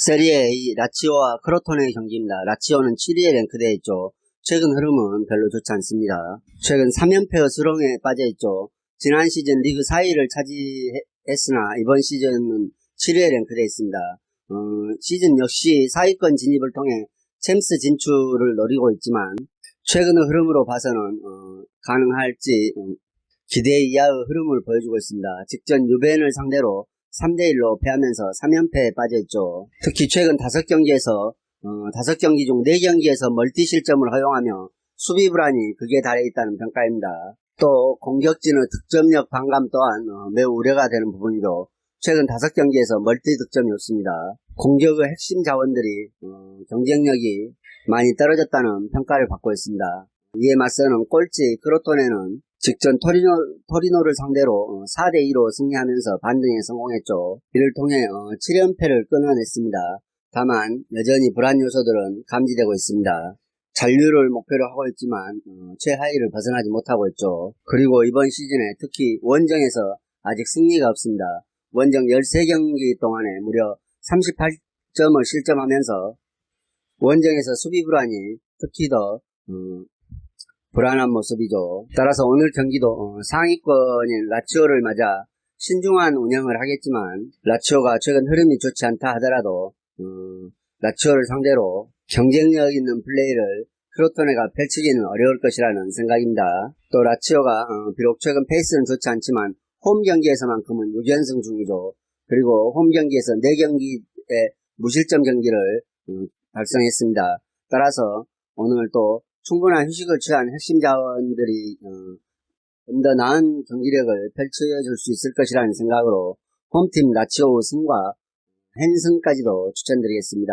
세리에 라치오와 크로톤의 경기입니다. 라치오는 7위에 랭크되어 있죠. 최근 흐름은 별로 좋지 않습니다. 최근 3연패 수렁에 빠져 있죠. 지난 시즌 리그 4위를 차지했으나 이번 시즌은 7위에 랭크되어 있습니다. 어, 시즌 역시 4위권 진입을 통해 챔스 진출을 노리고 있지만 최근의 흐름으로 봐서는 어, 가능할지 어, 기대 이하의 흐름을 보여주고 있습니다. 직전 유벤을 상대로 3대1로 패하면서 3연패에 빠져있죠. 특히 최근 5경기에서 어, 5경기 중 4경기에서 멀티 실점을 허용하며 수비 불안이 극에 달해 있다는 평가입니다. 또 공격진의 득점력 반감 또한 어, 매우 우려가 되는 부분이죠. 최근 5경기에서 멀티 득점이 없습니다. 공격의 핵심 자원들이 어, 경쟁력이 많이 떨어졌다는 평가를 받고 있습니다. 이에 맞서는 꼴찌 크로톤에는 직전 토리노, 토리노를 상대로 4대2로 승리하면서 반등에 성공했죠. 이를 통해 7연패를 끊어냈습니다. 다만 여전히 불안 요소들은 감지되고 있습니다. 잔류를 목표로 하고 있지만 어, 최하위를 벗어나지 못하고 있죠. 그리고 이번 시즌에 특히 원정에서 아직 승리가 없습니다. 원정 13경기 동안에 무려 38점을 실점하면서 원정에서 수비 불안이 특히 더 어, 불안한 모습이죠. 따라서 오늘 경기도 어, 상위권인 라치오를 맞아 신중한 운영을 하겠지만 라치오가 최근 흐름이 좋지 않다 하더라도 어, 라치오를 상대로 경쟁력 있는 플레이를 크로토네가 펼치기는 어려울 것이라는 생각입니다. 또 라치오가 어, 비록 최근 페이스는 좋지 않지만 홈 경기에서만큼은 6연승 중이죠. 그리고 홈 경기에서 4경기의 무실점 경기를 달성했습니다. 따라서 오늘 또 충분한 휴식을 취한 핵심 자원들이 어, 좀더 나은 경기력을 펼쳐줄 수 있을 것이라는 생각으로 홈팀 라치오 승과 헨승까지도 추천드리겠습니다.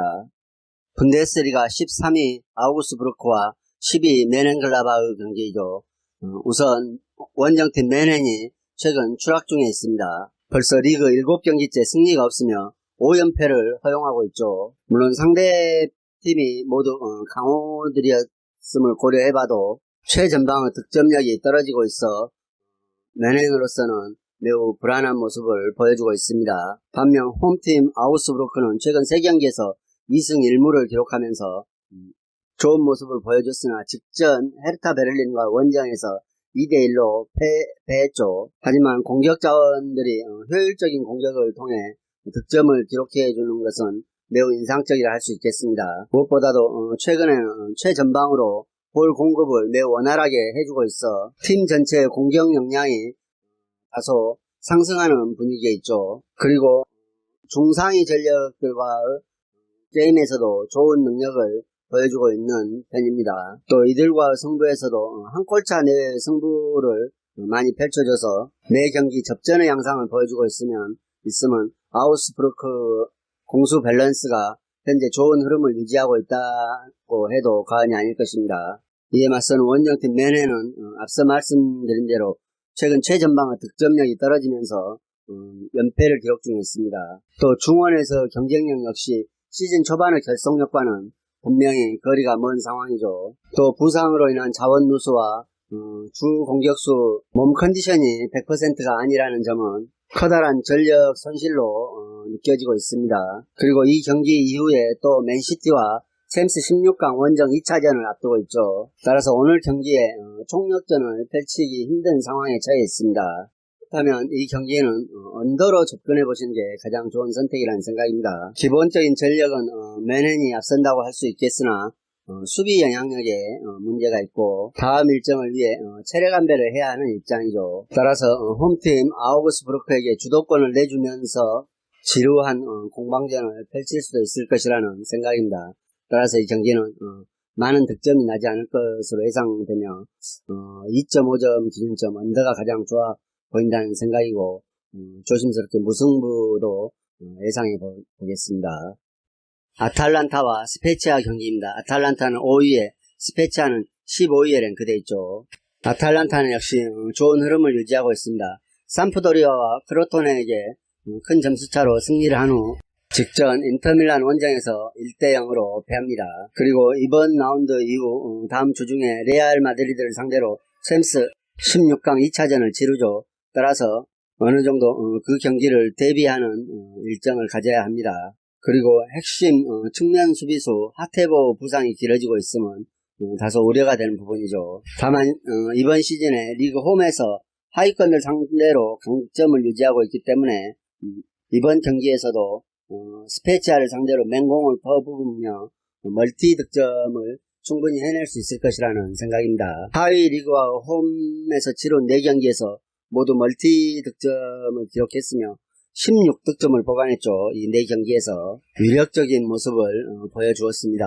분데스리가 13위 아우구스부르크와 10위 메넨글라바의 경기이죠. 어, 우선 원정팀 메넨이 최근 추락 중에 있습니다. 벌써 리그 7경기째 승리가 없으며 5연패를 허용하고 있죠. 물론 상대팀이 모두 어, 강호들이었 음을 고려해봐도 최전방의 득점력이 떨어지고 있어 메넨으로서는 매우 불안한 모습을 보여주고 있습니다. 반면 홈팀 아우스브로크는 최근 3경기에서 2승 1무를 기록하면서 음, 좋은 모습을 보여줬으나 직전 헤르타 베를린과 원정에서 2대1로 패했죠. 하지만 공격 자원들이 어, 효율적인 공격을 통해 득점을 기록해 주는 것은 매우 인상적이라 할 수 있겠습니다. 무엇보다도 어, 최근에는 최전방으로 볼 공급을 매우 원활하게 해주고 있어 팀 전체의 공격 역량이 다소 상승하는 분위기에 있죠. 그리고 중상위 전력들과 게임에서도 좋은 능력을 보여주고 있는 편입니다. 또 이들과 승부에서도 한 골차 내의 승부를 많이 펼쳐줘서 매 경기 접전의 양상을 보여주고 있으면 있으면 아우스브루크 공수 밸런스가 현재 좋은 흐름을 유지하고 있다고 해도 과언이 아닐 것입니다. 이에 맞서는 원정팀 맨해는 어, 앞서 말씀드린 대로 최근 최전방의 득점력이 떨어지면서 음, 연패를 기록 중에 있습니다. 또 중원에서 경쟁력 역시 시즌 초반의 결속력과는 분명히 거리가 먼 상황이죠. 또 부상으로 인한 자원 누수와 음, 주 공격수 몸 컨디션이 100%가 아니라는 점은 커다란 전력 손실로 어, 느껴지고 있습니다. 그리고 이 경기 이후에 또 맨시티와 챔스 16강 원정 2차전을 앞두고 있죠. 따라서 오늘 경기에 어, 총력전을 펼치기 힘든 상황에 처해 있습니다. 그렇다면 이 경기에는 어, 언더로 접근해 보시는 게 가장 좋은 선택이라는 생각입니다. 기본적인 전력은 어, 맨헨이 앞선다고 할 수 있겠으나 어, 수비 영향력에 어, 문제가 있고 다음 일정을 위해 어, 체력 안배를 해야 하는 입장이죠. 따라서 어, 홈팀 아우구스부르크에게 주도권을 내주면서 지루한 어, 공방전을 펼칠 수도 있을 것이라는 생각입니다. 따라서 이 경기는 어, 많은 득점이 나지 않을 것으로 예상되며 2.5점 기준점 언더가 가장 좋아 보인다는 생각이고 음, 조심스럽게 무승부도 예상해 보 겠습니다. 아탈란타와 스페치아 경기입니다. 아탈란타는 5위에 스페치아는 15위에 랭크되어 있죠. 아탈란타는 역시 좋은 흐름을 유지하고 있습니다. 산프도리아와 크로톤에게 큰 점수차로 승리를 한 후 직전 인터밀란 원정에서 1대0으로 패합니다. 그리고 이번 라운드 이후 다음 주 중에 레알 마드리드를 상대로 샘스 16강 2차전을 치르죠. 따라서 어느 정도 그 경기를 대비하는 일정을 가져야 합니다. 그리고 핵심 어, 측면 수비수 하테보 부상이 길어지고 있으면 어, 다소 우려가 되는 부분이죠. 다만 어, 이번 시즌에 리그 홈에서 하위권을 상대로 강점을 유지하고 있기 때문에 음, 이번 경기에서도 어, 스페치아를 상대로 맹공을 퍼부으며 멀티 득점을 충분히 해낼 수 있을 것이라는 생각입니다. 하위 리그와 홈에서 치른 4경기에서 모두 멀티 득점을 기록했으며 16득점을 보관했죠. 이 4경기에서 위력적인 모습을 어, 보여주었습니다.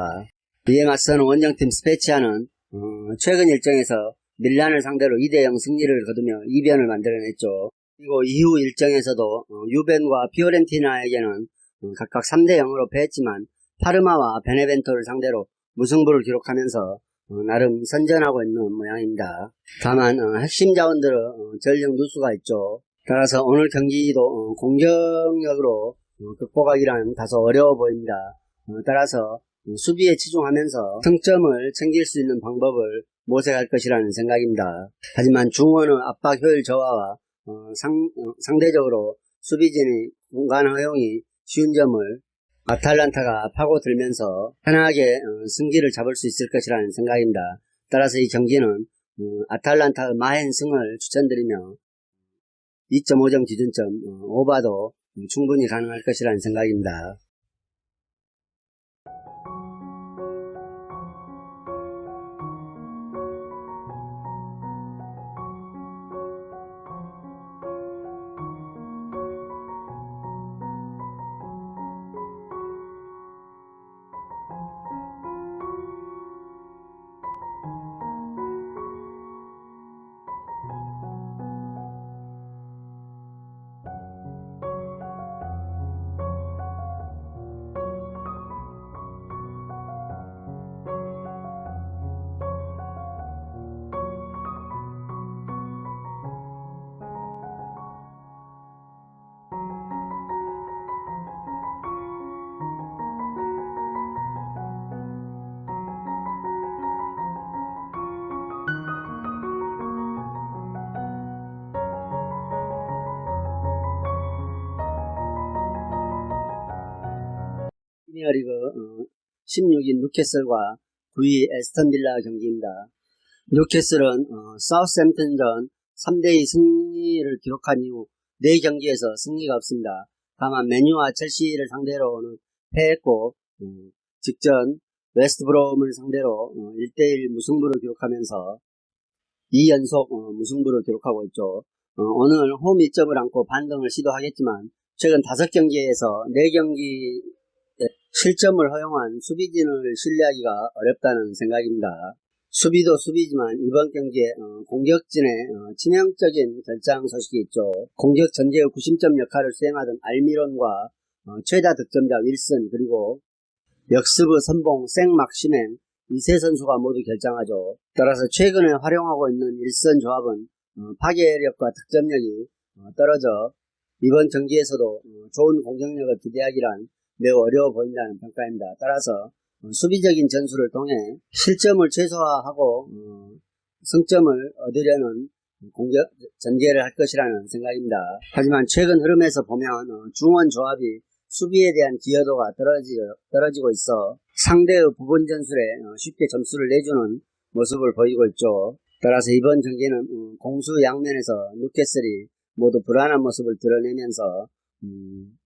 이에 맞서는 원정팀 스페치아는 어, 최근 일정에서 밀란을 상대로 2대0 승리를 거두며 이변을 만들어냈죠. 그리고 이후 일정에서도 어, 유벤과 피오렌티나에게는 어, 각각 3대 0으로 패했지만 파르마와 베네벤토를 상대로 무승부를 기록하면서 어, 나름 선전하고 있는 모양입니다. 다만 어, 핵심 자원들은 어, 전력 누수가 있죠. 따라서 오늘 경기도 어, 공격력으로 어, 극복하기란 다소 어려워 보입니다. 어, 따라서 어, 수비에 치중하면서 승점을 챙길 수 있는 방법을 모색할 것이라는 생각입니다. 하지만 중원의 압박 효율 저하와 어, 상, 어, 상대적으로 수비진의 공간 허용이 쉬운 점을 아탈란타가 파고들면서 편하게 어, 승기를 잡을 수 있을 것이라는 생각입니다. 따라서 이 경기는 어, 아탈란타의 마행승을 추천드리며 2.5점 기준점 어, 오바도 충분히 가능할 것이라는 생각입니다. 프리미어리그 16인 뉴캐슬과 9위 에스턴 빌라 경기입니다. 뉴캐슬은 어, 사우스햄튼전 3대2 승리를 기록한 이후 4경기에서 승리가 없습니다. 다만 메뉴와 첼시를 상대로는 패했고 어, 직전 웨스트브롬을 상대로 1대1 무승부를 기록하면서 2연속 어, 무승부를 기록하고 있죠. 어, 오늘 홈 2점을 안고 반등을 시도하겠지만 최근 5경기에서 4경기 실점을 허용한 수비진을 신뢰하기가 어렵다는 생각입니다. 수비도 수비지만 이번 경기에 어, 공격진의 어, 치명적인 결장 소식이 있죠. 공격 전제의 구심점 역할을 수행하던 알미론과 어, 최다 득점자 윌슨 그리고 역습의 선봉 생막시맹 이세 선수가 모두 결장하죠. 따라서 최근에 활용하고 있는 일선 조합은 어, 파괴력과 득점력이 어, 떨어져 이번 경기에서도 어, 좋은 공격력을 기대하기란 매우 어려워 보인다는 평가입니다. 따라서 어, 수비적인 전술을 통해 실점을 최소화하고 어, 승점을 얻으려는 공격 전개를 할 것이라는 생각입니다. 하지만 최근 흐름에서 보면 어, 중원 조합이 수비에 대한 기여도가 떨어지, 떨어지고 있어 상대의 부분 전술에 어, 쉽게 점수를 내주는 모습을 보이고 있죠. 따라서 이번 경기는 어, 공수 양면에서 뉴캐슬이 모두 불안한 모습을 드러내면서 음,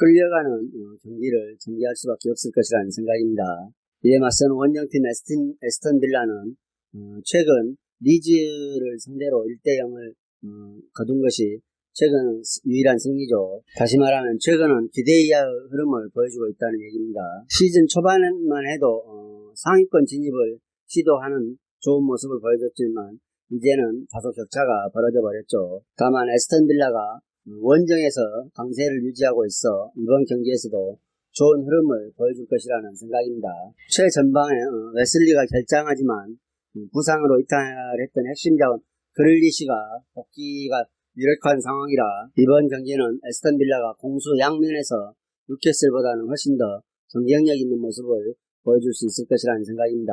끌려가는 어, 경기를 전개할 수밖에 없을 것이라는 생각입니다. 이에 맞서는 원정팀 에스턴, 에스턴 빌라는 어, 최근 리즈를 상대로 1대0을 어, 거둔 것이 최근 유일한 승리죠. 다시 말하면 최근은 기대 이하의 흐름을 보여주고 있다는 얘기입니다. 시즌 초반만 해도 어, 상위권 진입을 시도하는 좋은 모습을 보여줬지만 이제는 다소 격차가 벌어져 버렸죠. 다만 에스턴 빌라가 원정에서 강세를 유지하고 있어 이번 경기에서도 좋은 흐름을 보여줄 것이라는 생각입니다. 최전방에 어, 웨슬리가 결장하지만 음, 부상으로 이탈했던 핵심 자원 그릴리시가 복귀가 유력한 상황이라 이번 경기는 에스턴 빌라가 공수 양면에서 루캐슬보다는 훨씬 더 경쟁력 있는 모습을 보여줄 수 있을 것이라는 생각입니다.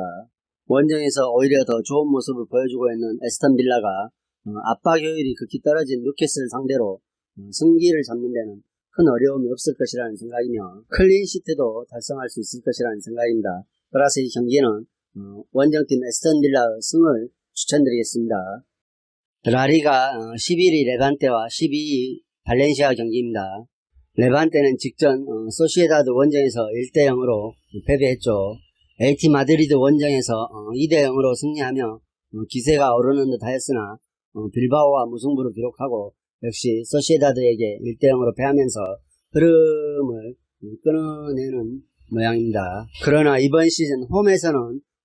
원정에서 오히려 더 좋은 모습을 보여주고 있는 에스턴 빌라가 어, 압박 효율이 극히 떨어진 루캐슬 상대로 어, 승기를 잡는 데는 큰 어려움이 없을 것이라는 생각이며 클린시트도 달성할 수 있을 것이라는 생각입니다. 따라서 이 경기는 어, 원정팀 에스턴 빌라의 승을 추천드리겠습니다. 라리가 11위 레반테와 12위 발렌시아 경기입니다. 레반테는 직전 어, 소시에다드 원정에서 1대 0으로 패배했죠. LT 마드리드 원정에서 2대 0으로 승리하며 어, 기세가 오르는 듯 하였으나 어, 빌바오와 무승부를 기록하고 역시 소시에다드에게 1대 0으로 패하면서 흐름을 끊어내는 모양입니다. 그러나 이번 시즌 홈에서는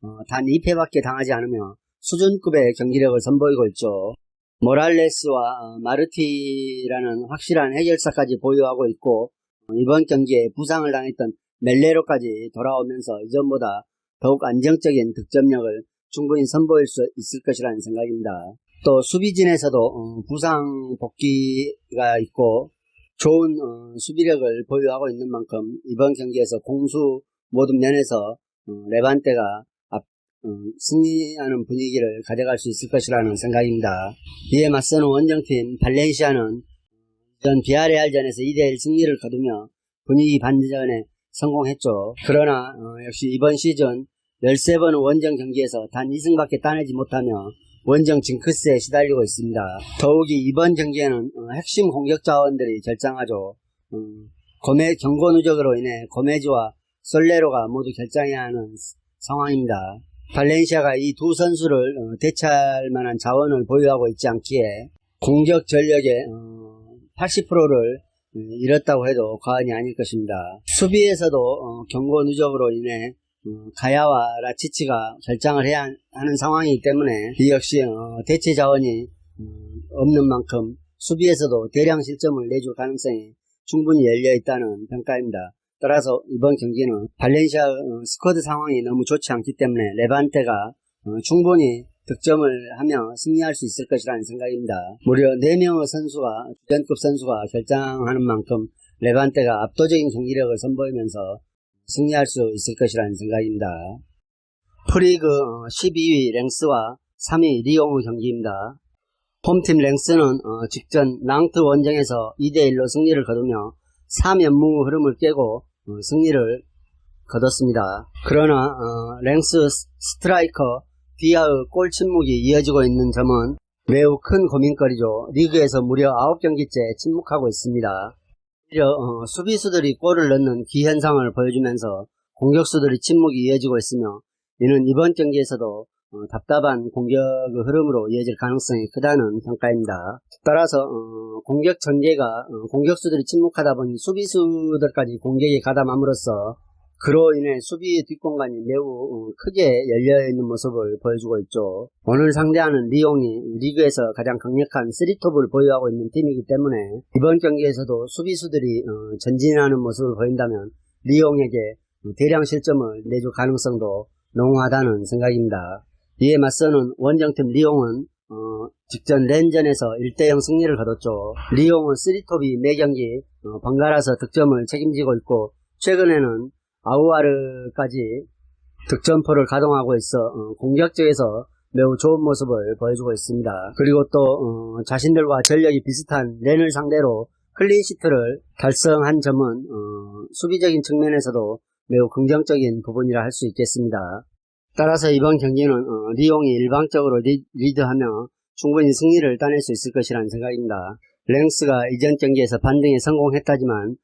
어, 단 2패밖에 당하지 않으며 수준급의 경기력을 선보이고 있죠. 모랄레스와 어, 마르티라는 확실한 해결사까지 보유하고 있고 어, 이번 경기에 부상을 당했던 멜레로까지 돌아오면서 이전보다 더욱 안정적인 득점력을 충분히 선보일 수 있을 것이라는 생각입니다. 또 수비진에서도 어, 부상 복귀가 있고 좋은 어, 수비력을 보유하고 있는 만큼 이번 경기에서 공수 모든 면에서 어, 레반테가 승리하는 분위기를 가져갈 수 있을 것이라는 생각입니다. 이에 맞서는 원정팀 발렌시아는 전 비아레알전에서 2대1 승리를 거두며 분위기 반전에 성공했죠. 그러나 어, 역시 이번 시즌 13번 원정 경기에서 단 2승밖에 따내지 못하며 원정 징크스에 시달리고 있습니다. 더욱이 이번 경기에는 어, 핵심 공격 자원들이 결장하죠. 음, 고메, 경고 누적으로 인해 고메즈와 솔레로가 모두 결장해야 하는 상황입니다. 발렌시아가 이 두 선수를 어, 대체할 만한 자원을 보유하고 있지 않기에 공격 전력의 80%를 잃었다고 해도 과언이 아닐 것입니다. 수비에서도 어, 경고 누적으로 인해 어, 가야와 라치치가 결장을 해야 하는 상황이기 때문에 이 역시 어, 대체 자원이 음, 없는 만큼 수비에서도 대량 실점을 내줄 가능성이 충분히 열려 있다는 평가입니다. 따라서 이번 경기는 발렌시아 어, 스쿼드 상황이 너무 좋지 않기 때문에 레반테가 어, 충분히 득점을 하며 승리할 수 있을 것이라는 생각입니다. 무려 4명의 선수가 주전급 선수가 결장하는 만큼 레반테가 압도적인 경기력을 선보이면서 승리할 수 있을 것이라는 생각입니다. 프리그 12위 랭스와 3위 리옹의 경기입니다. 홈팀 랭스는 어, 직전 랑트 원정에서 2대1로 승리를 거두며 3연무 흐름을 깨고 어, 승리를 거뒀습니다. 그러나 어, 랭스 스- 스트라이커 디아의 골 침묵이 이어지고 있는 점은 매우 큰 고민거리죠. 리그에서 무려 9경기째 침묵하고 있습니다. 오히려 어, 수비수들이 골을 넣는 기현상을 보여주면서 공격수들의 침묵이 이어지고 있으며 이는 이번 경기에서도 어, 답답한 공격의 흐름으로 이어질 가능성이 크다는 평가입니다. 따라서 어, 공격 전개가 어, 공격수들이 침묵하다 보니 수비수들까지 공격에 가담함으로써 그로 인해 수비 뒷공간이 매우 어, 크게 열려 있는 모습을 보여주고 있죠. 오늘 상대하는 리옹이 리그에서 가장 강력한 3톱을 보유하고 있는 팀이기 때문에 이번 경기에서도 수비수들이 어, 전진하는 모습을 보인다면 리옹에게 어, 대량 실점을 내줄 가능성도 농후하다는 생각입니다. 이에 맞서는 원정팀 리옹은 어, 직전 렌전에서 1대0 승리를 거뒀죠. 리옹은 3톱이 매 경기 어, 번갈아서 득점을 책임지고 있고 최근에는 아우아르까지 득점포를 가동하고 있어 어, 공격적에서 매우 좋은 모습을 보여주고 있습니다. 그리고 또 어, 자신들과 전력이 비슷한 렌을 상대로 클린시트를 달성한 점은 어, 수비적인 측면에서도 매우 긍정적인 부분이라 할 수 있겠습니다. 따라서 이번 경기는 어, 리옹이 일방적으로 리, 리드하며 충분히 승리를 따낼 수 있을 것이라는 생각입니다. 랭스가 이전 경기에서 반등에 성공했다지만 어,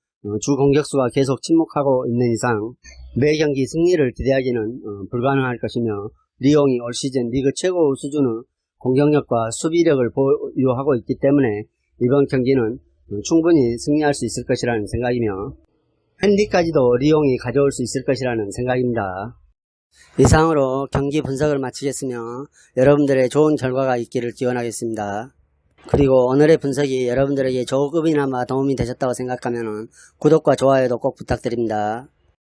주 공격수가 계속 침묵하고 있는 이상 매 경기 승리를 기대하기는 어, 불가능할 것이며 리옹이 올 시즌 리그 최고 수준의 공격력과 수비력을 보유하고 있기 때문에 이번 경기는 어, 충분히 승리할 수 있을 것이라는 생각이며 핸디까지도 리옹이 가져올 수 있을 것이라는 생각입니다. 이상으로 경기 분석을 마치겠으며 여러분들의 좋은 결과가 있기를 기원하겠습니다. 그리고 오늘의 분석이 여러분들에게 조금이나마 도움이 되셨다고 생각하면 구독과 좋아요도 꼭 부탁드립니다.